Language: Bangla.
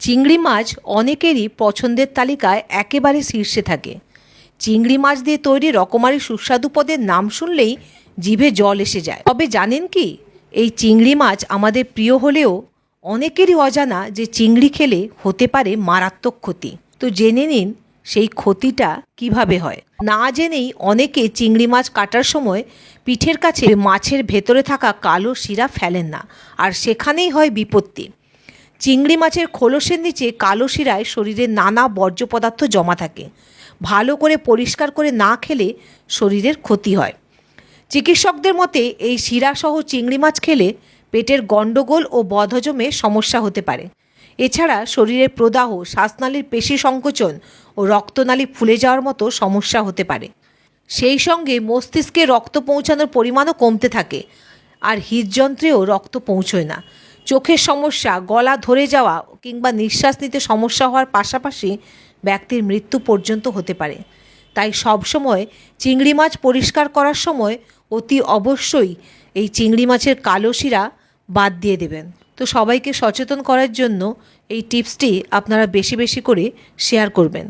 চিংড়ি মাছ অনেকেরই পছন্দের তালিকায় একেবারে শীর্ষে থাকে। চিংড়ি মাছ দিয়ে তৈরি রকমারি সুস্বাদু পদের নাম শুনলেই জিভে জল এসে যায়। তবে জানেন কি, এই চিংড়ি মাছ আমাদের প্রিয় হলেও অনেকেরই অজানা যে চিংড়ি খেলে হতে পারে মারাত্মক ক্ষতি। তো জেনে নিন সেই ক্ষতিটা কীভাবে হয়। না জেনেই অনেকে চিংড়ি মাছ কাটার সময় পিঠের কাছে মাছের ভেতরে থাকা কালো শিরা ফেলেন না, আর সেখানেই হয় বিপত্তি। চিংড়ি মাছের খোলসের নিচে কালো শিরায় শরীরে নানা বর্জ্য পদার্থ জমা থাকে। ভালো করে পরিষ্কার করে না খেলে শরীরের ক্ষতি হয়। চিকিৎসকদের মতে, এই শিরাসহ চিংড়ি মাছ খেলে পেটের গণ্ডগোল ও বদহজমে সমস্যা হতে পারে। এছাড়া শরীরের প্রদাহ, শ্বাসনালীর পেশি সংকোচন ও রক্তনালী ফুলে যাওয়ার মতো সমস্যা হতে পারে। সেই সঙ্গে মস্তিষ্কে রক্ত পৌঁছানোর পরিমাণও কমতে থাকে, আর হৃদযন্ত্রেও রক্ত পৌঁছয় না। চোখের সমস্যা, গলা ধরে যাওয়া কিংবা নিঃশ্বাস নিতে সমস্যা হওয়ার পাশাপাশি ব্যক্তির মৃত্যু পর্যন্ত হতে পারে। তাই সবসময় চিংড়ি মাছ পরিষ্কার করার সময় অতি অবশ্যই এই চিংড়ি মাছের কালো শিরা বাদ দিয়ে দেবেন। তো সবাইকে সচেতন করার জন্য এই টিপসটি আপনারা বেশি বেশি করে শেয়ার করবেন।